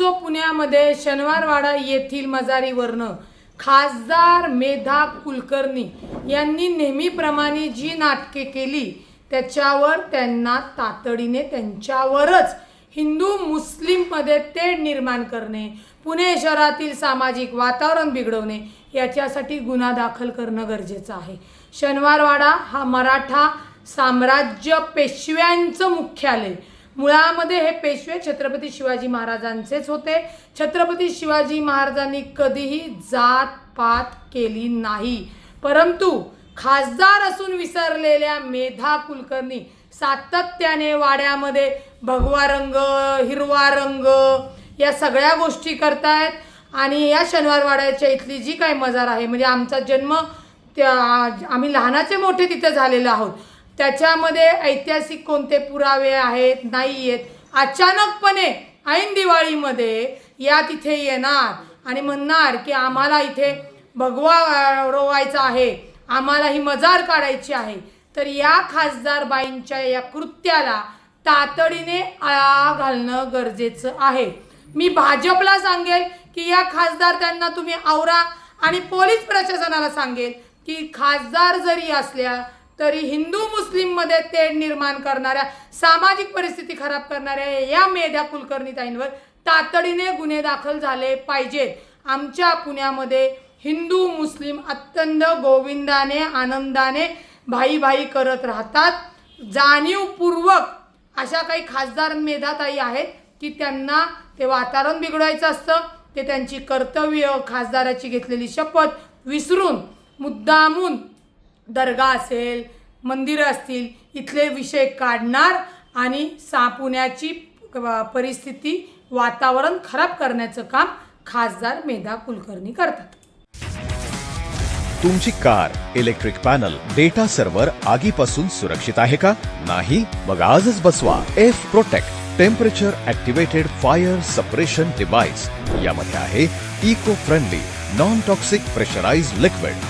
जो पुण्यामध्ये शनिवारवाडा येथील मजारीवरनं खासदार मेधा कुलकर्णी यांनी नेहमीप्रमाणे जी नाटके केली त्याच्यावर त्यांना तातडीने त्यांच्यावरच हिंदू मुस्लिममध्ये तेढ निर्माण करणे पुणे शहरातील सामाजिक वातावरण बिघडवणे याच्यासाठी गुन्हा दाखल करणं गरजेचं आहे. शनिवारवाडा हा मराठा साम्राज्य पेशव्यांचं मुख्यालय. मुळामध्ये हे पेशवे छत्रपती शिवाजी महाराजांचेच होते. छत्रपती शिवाजी महाराजांनी कधीही जात पात केली नाही. परंतु खासदार असून विसरलेल्या मेधा कुलकर्णी सातत्याने वाड्यामध्ये भगवा रंग हिरवा रंग या सगळ्या गोष्टी करतायत आणि या शनिवार वाड्याच्या इथली जी काही मजार आहे म्हणजे आमचा जन्म त्या आम्ही लहानाचे मोठे तिथे झालेलो आहोत. त्याच्यामध्ये ऐतिहासिक कोणते पुरावे आहेत नाही आहेत अचानकपणे ऐन दिवाळीमध्ये या तिथे येणार आणि म्हणणार की आम्हाला इथे भगवा रोवायचा आहे आम्हाला ही मजार काढायची आहे तर या खासदारबाईंच्या या कृत्याला तातडीने आळा घालणं गरजेचं आहे. मी भाजपला सांगेल की या खासदार त्यांना तुम्ही आवरा आणि पोलीस प्रशासनाला सांगेल की खासदार जरी असल्या तरी हिंदू मुस्लिममध्ये तेढ निर्माण करणाऱ्या सामाजिक परिस्थिती खराब करणाऱ्या या मेधा कुलकर्णीताईंवर तातडीने गुन्हे दाखल झाले पाहिजेत. आमच्या पुण्यामध्ये हिंदू मुस्लिम अत्यंत गोविंदाने आनंदाने भाई भाई करत राहतात. जाणीवपूर्वक अशा काही खासदार मेधाताई आहेत की त्यांना ते वातावरण बिघडवायचं असतं ते त्यांची कर्तव्य खासदाराची घेतलेली शपथ विसरून मुद्दामून दर्गा असेल मंदिरं असतील इथले विषय काढणार आणि सा पुण्याची परिस्थिती वातावरण खराब करण्याचं काम खासदार मेधा कुलकर्णी करतात. तुमची car electric panel data server आगीपासून सुरक्षित आहे का? नाही? मग आजच बसवा. F protect temperature activated fire suppression device यामध्ये आहे eco friendly non toxic pressurise liquid